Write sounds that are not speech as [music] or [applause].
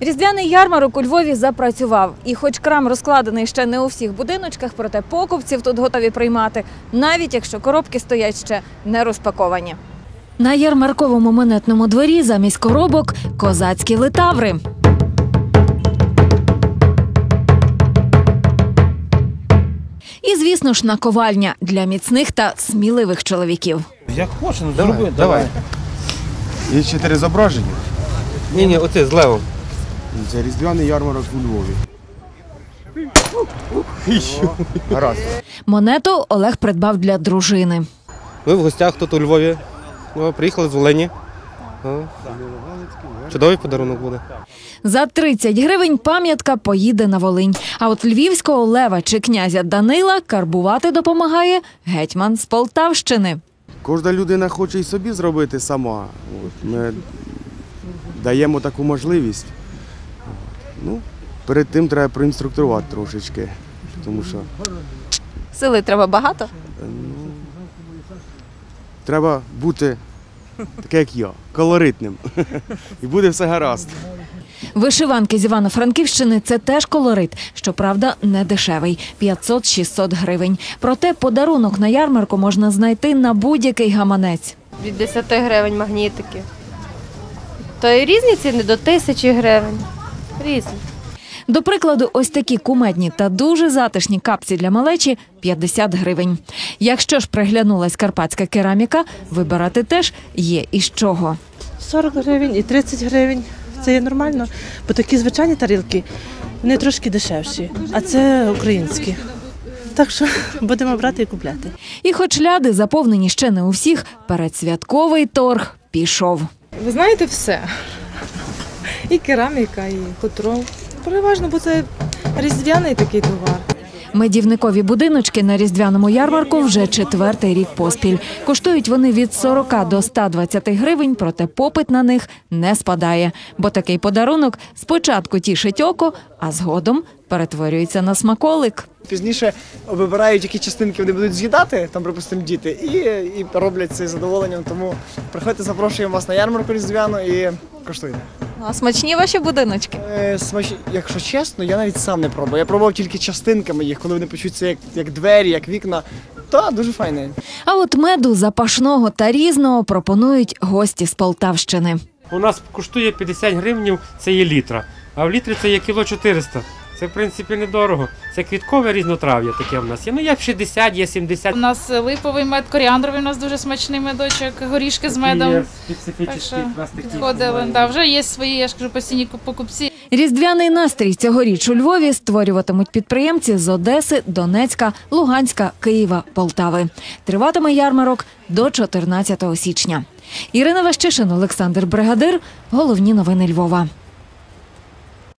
Різдвяний ярмарок у Львові запрацював. І хоч крам розкладений ще не у всіх будиночках, проте покупців тут готові приймати, навіть якщо коробки стоять ще не розпаковані. На ярмарковому монетному дворі замість коробок козацькі литаври. І, звісно ж, наковальня для міцних та сміливих чоловіків. Як хочеш, ну Давай, зроби, давай. Є чотири зображення. Ні, ні, оце з левом. Це різдвяний ярмарок у Львові. Гаразд. Монету Олег придбав для дружини. Ми в гостях тут у Львові. Приїхали з Волині. Чудовий подарунок буде. За 30 гривень пам'ятка поїде на Волинь. А от львівського лева чи князя Данила карбувати допомагає гетьман з Полтавщини. Кожна людина хоче і собі зробити сама. Ми даємо таку можливість. Ну, перед тим треба проінструктувати трошечки. Тому що Сили треба багато. треба бути таке, як я, колоритним. [laughs] І буде все гаразд. Вишиванки з Івано-Франківщини це теж колорит. Щоправда, не дешевий 500-600 гривень. Проте подарунок на ярмарку можна знайти на будь-який гаманець. від 10 гривень магнітики. То і різні ціни до тисячі гривень. Різні. До прикладу, ось такі кумедні та дуже затишні капці для малечі 50 гривень. Якщо ж приглянулась карпатська кераміка, вибирати теж є із чого. 40 гривень і 30 гривень. Це є нормально, бо такі звичайні тарілки вони трошки дешевші, а це українські. Так що [laughs] будемо брати і купляти. І хоч ляди заповнені ще не у всіх, передсвятковий торг пішов. Ви знаєте все. І кераміка, і хутро. Переважно, бо це різдвяний такий товар. Медівникові будиночки на різдвяному ярмарку вже четвертий рік поспіль. Коштують вони від 40 до 120 гривень, проте попит на них не спадає. Бо такий подарунок спочатку тішить око, а згодом перетворюється на смаколик. Пізніше вибирають, які частинки вони будуть з'їдати, там, припустимо, діти, і, і роблять це з задоволенням. Тому приходьте, запрошуємо вас на ярмарку різдвяну і коштуйте. А смачні ваші будиночки. Е, смач... Якщо чесно, я навіть сам не пробував. Я пробував тільки частинками їх, коли вони почуться як, як двері, як вікна. Та дуже файне. А от меду запашного та різного пропонують гості з Полтавщини. У нас коштує 50 гривнів, це є літра. А в літрі це є кіло 400. Це, в принципі, недорого. Це квіткове різнотрав'я таке в нас є. Ну, є 60, є 70. У нас липовий мед, коріандровий, у нас дуже смачний медочок, горішки з медом. Є специфічні що нас такі. Да, вже є свої, я ж кажу, постійні покупці. Різдвяний настрій цьогоріч у Львові створюватимуть підприємці з Одеси, Донецька, Луганська, Києва, Полтави. Триватиме ярмарок до 14 січня. Ірина Ващишин, Олександр Бригадир. Головні новини Львова.